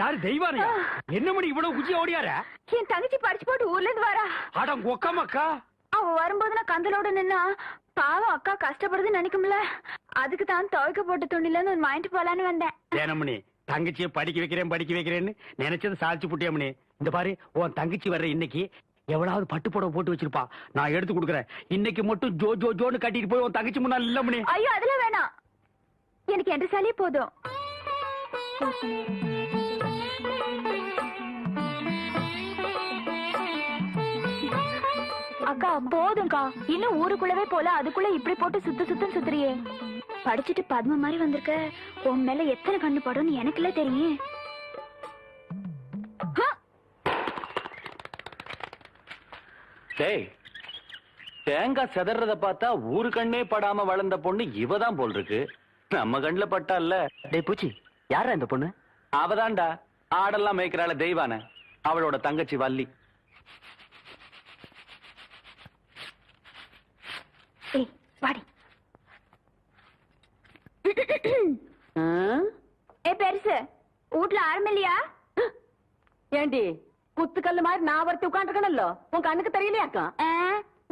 யாரு தெய்வானையா? என்ன மணி இவ்வளவு குச்சி ஓடியார? என் தங்கச்சி படிச்சு போட்டு ஊர்ல இருந்து வரா. அடம் கொக்கமக்கா அவ வரும்போது நான் கந்தலோட நின்னா பாவம் அக்கா கஷ்டப்படுதுன்னு நினைக்கும்ல. அதுக்கு தான் துவைக்க போட்ட துணில இருந்து வாங்கிட்டு போலான்னு வந்தேன். தேனமணி தங்கச்சியை படிக்க வைக்கிறேன் படிக்க வைக்கிறேன்னு நினைச்சது சாதிச்சு புட்டியமணி இந்த பாரு உன் தங்கச்சி வர்ற இன்னைக்கு எவ்வளவு பட்டு புடவை போட்டு வச்சிருப்பா. நான் எடுத்து கொடுக்குறேன். இன்னைக்கு மட்டும் ஜோ ஜோ ஜோன்னு கட்டிட்டு போய் உன் தங்கச்சி முன்னாள் இல்ல மணி. ஐயோ அதெல்லாம் வேணாம். எனக்கு என்ற சாலியே போதும். அக்கா போதும்க்கா. இன்னும் ஊருக்குள்ளவே போல அதுக்குள்ள இப்படி போட்டு சுத்து சுத்தம் சுத்துறியே. படிச்சுட்டு பத்ம மாதிரி வந்திருக்க. உன் மேல எத்தனை கண்ணு படும்னு எனக்குல தெரியும். டேய் தேங்காய் செதறத பார்த்தா ஊரு கண்ணே படாம வளர்ந்த பொண்ணு இவதான் போல் இருக்கு. நம்ம கண்ணுல பட்டால்ல. டேய் பூச்சி யாரா இந்த பொண்ணு? அவதான்டா. ஆடெல்லாம் மேய்க்கிறாள தெய்வான. அவளோட தங்கச்சி வள்ளி. வாடி. ஏ பெருசு வீட்ல ஆரம்பம் இல்லையா? ஏண்டி குத்துக்கல்லு மாதிரி நான் ஒருத்தி உட்காந்துருக்கணும்ல உன் கண்ணுக்கு தெரியலையாக்கா?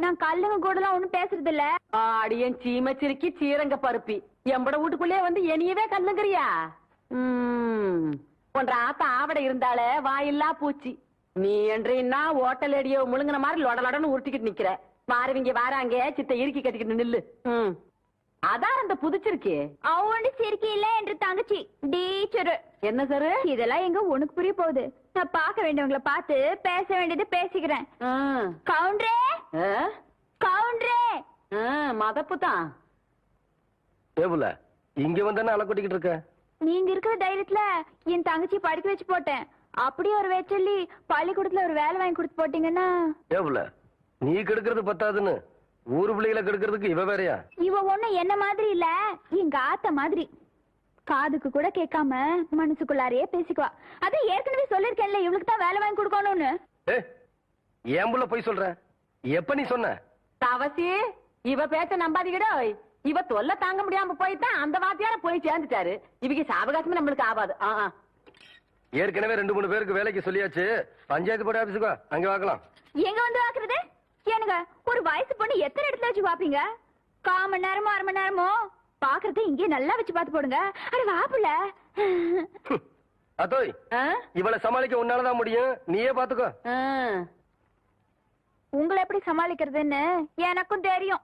நான் கல்லுங்க கூடலாம் ஒண்ணும் பேசுறது இல்ல ஆடியன் சீமச்சிருக்கி சீரங்க பருப்பி. எம்பட வீட்டுக்குள்ளே வந்து என்னையவே கல்லுங்கிறியா உன்ற ஆத்தா ஆவட இருந்தாலே வாயில்லா பூச்சி. நீ என்றீன்னா ஓட்டல் அடியோ முழுங்கின மாதிரி லொட லொடன்னு உருட்டிக்கிட்டு நிக்கிற. மாறுவிங்க வாராங்க சித்த இறுக்கி கட்டிக்கிட்டு நில்லு. அதான் அந்த புதிச்சிருக்கே? அவனு சிரிக்கி இல்ல என்று தங்கச்சி. டீச்சரு என்ன சாரு? இதெல்லாம் எங்க உனக்கு புரிய போகுது. நான் பார்க்க வேண்டியவங்கள பார்த்து பேச வேண்டியது பேசிக்கிறேன். கவுண்டரே? கவுண்டரே? மதப்பு தான் ஏபுல இங்க வந்தானே அலை கொட்டிக்கிட்டு இருக்க? நீங்க இருக்கிற தைரியத்துல என் தங்கச்சி படிக்க வச்சு போட்டேன். அப்படியே ஒரு வேச்சொல்லி பள்ளிக்கூடத்துல ஒரு வேலை வாங்கி கொடுத்து போட்டீங்கன்னா? ஏபுல நீ கெடுக்கிறது பத்தாதுன்னு ஊரு பிள்ளைகளை கெடுக்கிறதுக்கு இவ வேறயா? இவ ஒண்ணு என்ன மாதிரி இல்ல எங்க ஆத்த மாதிரி. காதுக்கு கூட கேட்காம மனசுக்குள்ளாரையே பேசிக்குவா. அது ஏற்கனவே சொல்லிருக்கேன்ல இவளுக்கு தான் வேலை வாங்கி கொடுக்கணும்னு. ஏ ஏன் புள்ள போய் சொல்ற? எப்ப நீ சொன்ன? தவசி இவ பேச்ச நம்பாதீங்கடோ. இவ தொல்லை தாங்க முடியாம போயிட்டான் அந்த வாத்தியார போய் சேர்ந்துட்டாரு. இவங்க சாவகாசமே நம்மளுக்கு ஆகாது ஆ, ஆ. ஏற்கனவே ரெண்டு மூணு பேருக்கு வேலைக்கு சொல்லியாச்சு. பஞ்சாயத்து போர்டு ஆபீஸுக்கு அங்க பார்க்கலாம் எங்க வந்து பாக்குறது ஏனுங்க ஒரு வயசு பொண்ணு எத்தனை இடத்துல வச்சு பாப்பீங்க கால் மணி நேரமோ அரை மணி நேரமோ? பாக்குறது இங்கே நல்லா வச்சு பார்த்து போடுங்க. அட வாப்புல அத்தோய் ஆ? இவளை சமாளிக்க உன்னாலதான் முடியும். நீயே பாத்துக்கோ. உங்களை எப்படி சமாளிக்கிறதுன்னு எனக்கும் தெரியும்.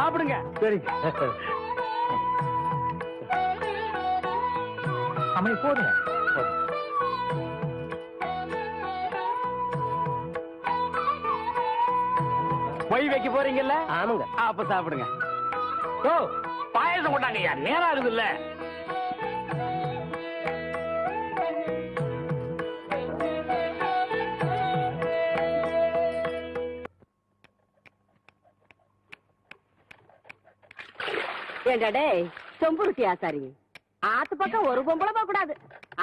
சாப்பிடுங்க. சரி. அம்மா போதுங்க. பொய் வைக்க போறீங்கல்ல? ஆமாங்க. அப்ப சாப்பிடுங்க. ஓ பாயசம் கொண்டாங்க ஐயா நேரம் ஆகுது இல்ல ஏண்டா டேய் செம்புருத்தி ஆசாரி. ஆத்து பக்கம் ஒரு பொம்பளை போக கூடாது.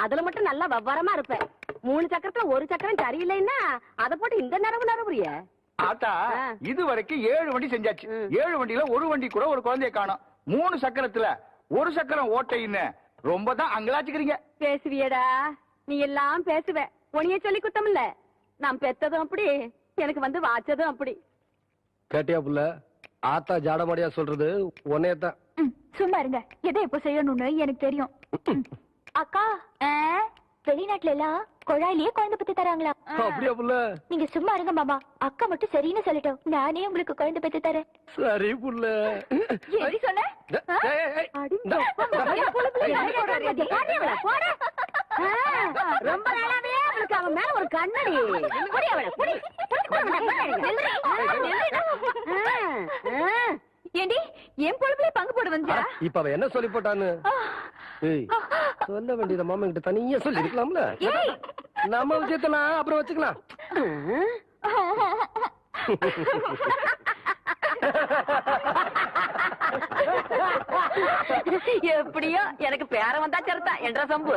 அதுல மட்டும் நல்லா விவரமா இருப்பேன். மூணு சக்கரத்துல ஒரு சக்கரம் சரியில்லைன்னா அத போட்டு இந்த நரவு நரவுறிய ஆத்தா. இது வரைக்கும் ஏழு வண்டி செஞ்சாச்சு. ஏழு வண்டியில ஒரு வண்டி கூட ஒரு குழந்தைய காணோம். மூணு சக்கரத்துல ஒரு சக்கரம் ஓட்டைன்னு ரொம்ப தான் அங்கலாச்சுக்கிறீங்க. பேசுவியடா. நீ எல்லாம் பேசுவ. உனிய சொல்லி குத்தம் இல்ல நான் பெத்ததும் அப்படி எனக்கு வந்து வாச்சதும் அப்படி. கேட்டியா புள்ள? ஆத்தா ஜாடமாடியா சொல்றது உன்னைய தான் ம், சும்மா இருங்க. எதை எப்போ செய்யணும்னு எனக்கு தெரியும். அக்கா வெளிநாட்டுல எல்லாம் குழாயிலேயே குழந்தை பத்தி தராங்களா? நீங்க சும்மா இருங்க மாமா. அக்கா மட்டும் சரின்னு சொல்லட்டும். நானே உங்களுக்கு குழந்தை பெத்து தரேன். சரி புள்ள. எப்படி சொன்ன? ரொம்ப நாளாவே அவளுக்கு அவன் மேல ஒரு கண்ணடி புடி அவளை, புடி. புடிச்சு போட மாட்டேன், புடி. ஆ, ஆ. ஏண்டி என் பொழுப்புல பங்கு போட வந்தியா இப்ப அவன் என்ன சொல்லி போட்டான்னு? சொல்ல வேண்டியத மாமா கிட்ட தனியா சொல்லி இருக்கலாம்ல. நம்ம விஷயத்தெல்லாம் அப்புறம் வச்சுக்கலாம். எப்படியோ எனக்கு பேர வந்தா சரிதா என்ற சம்பு.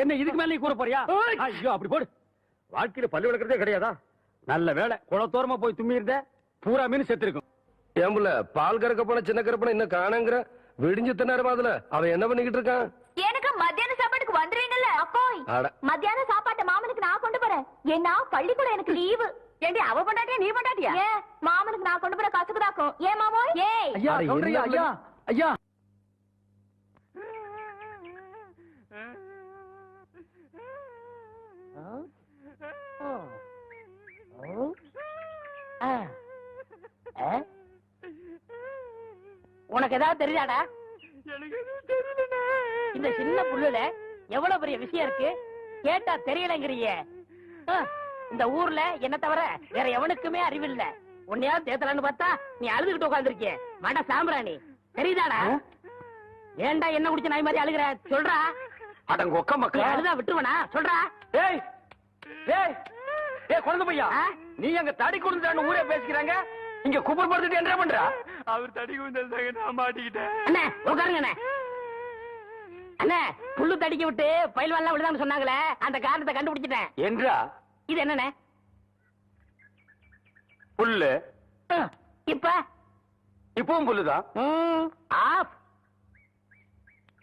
என்ன இதுக்கு மேல நீ கூற போறியா? ஐயோ அப்படி போடு. வாழ்க்கையில பல்லு விளக்குறதே கிடையாதா? நல்ல வேலை. குளத்தோரமா போய் தும்மி இருந்த பூரா மீன் செத்து இருக்கும் ஏம்புல பால் கறக்க போன சின்ன கருப்பனை இன்னும் காணங்கிற? விடிஞ்சு தின்னாரு அதுல? அவன் என்ன பண்ணிக்கிட்டு இருக்கான்? எனக்கு மத்தியான சாப்பாட்டுக்கு வந்துருவீங்கல்ல அப்போய் அட. மத்தியான சாப்பாட்டை மாமனுக்கு நான் கொண்டு போறேன். ஏன்னா பள்ளிக்கூடம் எனக்கு லீவு. ஏண்டி அவ பண்ணாட்டியா நீ பண்ணாட்டியா ஏன்? மாமனுக்கு நான் கொண்டு போற கசுக்குதாக்கும் ஏன் மாமோய்? ஏய் ஐயா ஐயா ஐயா உனக்கு ஏதாவது தெரியாடா இந்த சின்ன புல்லுல எவ்வளவு பெரிய விஷயம் இருக்கு? கேட்டா தெரியலங்கிறிய. இந்த ஊர்ல என்ன தவிர வேற எவனுக்குமே அறிவில்ல. உன்னையாவது தேத்தலான்னு பார்த்தா நீ அழுதுகிட்டு உட்காந்துருக்கிய மட சாம்பிராணி. தெரியுதாடா? ஏன்டா என்ன குடிச்ச நாய் மாதிரி அழுகுற? சொல்றா. அடங்க ஒக்க மக்களா. அழுதா விட்டுருவனா? சொல்றா. ஏய் ஏய் ஏய் குழந்தை பையா? நீ அங்க தடி கொடுத்துட்டான்னு ஊரே பேசிக்கிறாங்க. இங்க குப்பர் படுத்துட்டு என்ன பண்ற? அவர் தடி குந்தல் நான் மாட்டிக்கிட்டேன். அண்ணே உட்காருங்க அண்ணே. அண்ணே புல்லு தடிக்க விட்டு பயில்வான்லாம் விழுதான்னு சொன்னாங்களே அந்த காரணத்தை கண்டுபிடிச்சிட்டேன். என்றா? இது என்னண்ணே? புல்லு. இப்ப? இப்பவும் புல்லுதான் ஆஃப்.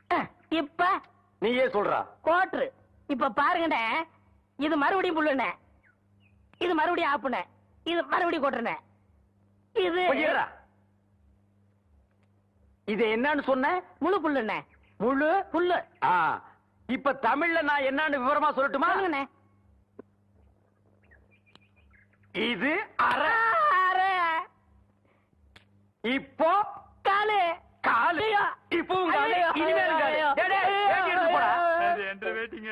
அஹ், இப்ப? நீயே சொல்றா. கோட்ரு இப்ப பாருங்கண்ணே இது மறுபடியும் புல்லுண்ணே. இது மறுபடியும் ஆப்புண்ணே. இது மறுபடியும் கோட்டுண்ணே இது. இது என்னன்னு சொன்ன? முழு புல்லுண்ணே. முழு புல்லு. ஆ இப்ப தமிழ்ல நான் என்னன்னு விவரமா சொல்லட்டுமா? இது அரை அரை, இப்போ காலு. காலு. ஐயோ, இனிமேல் காலு ஐயோ, டேய், டேய், வேட்டி எடுத்து போடா என்ற வேட்டிங்க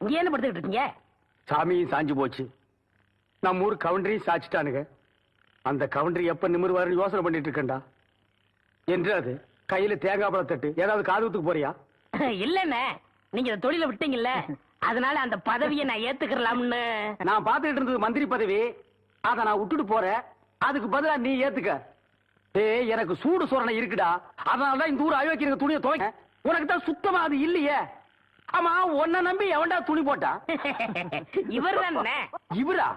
இங்க என்ன படுத்துக்கிட்டு இருக்கீங்க? சாமியும் சாஞ்சு போச்சு. நம்ம ஊர் கவுண்டரையும் சாச்சிட்டானுங்க. அந்த கவுண்டரி எப்ப நிமிருவாருன்னு யோசனை பண்ணிட்டு இருக்கேன்டா. என்று அது? கையில தேங்காய் பழம் தட்டு. ஏதாவது காதுகுத்துக்கு போறியா? இல்லண்ணே. நீங்க தொழில விட்டீங்கல்ல அதனால அந்த பதவியை நான் ஏத்துக்கலாம்னு நான் பார்த்துக்கிட்டு இருந்தது மந்திரி பதவி. அத நான் விட்டுட்டு போறேன். அதுக்கு பதிலா நீ ஏத்துக்க. ஏய் எனக்கு சூடு சொரணை இருக்குடா. அதனாலதான் இந்த ஊர் அயோக்கிய துணியை துவைக்க. உனக்கு தான் சுத்தமா அது இல்லையே. ஆமா உன்னை நம்பி எவன்டா துணி போட்டா இவர்? இவரா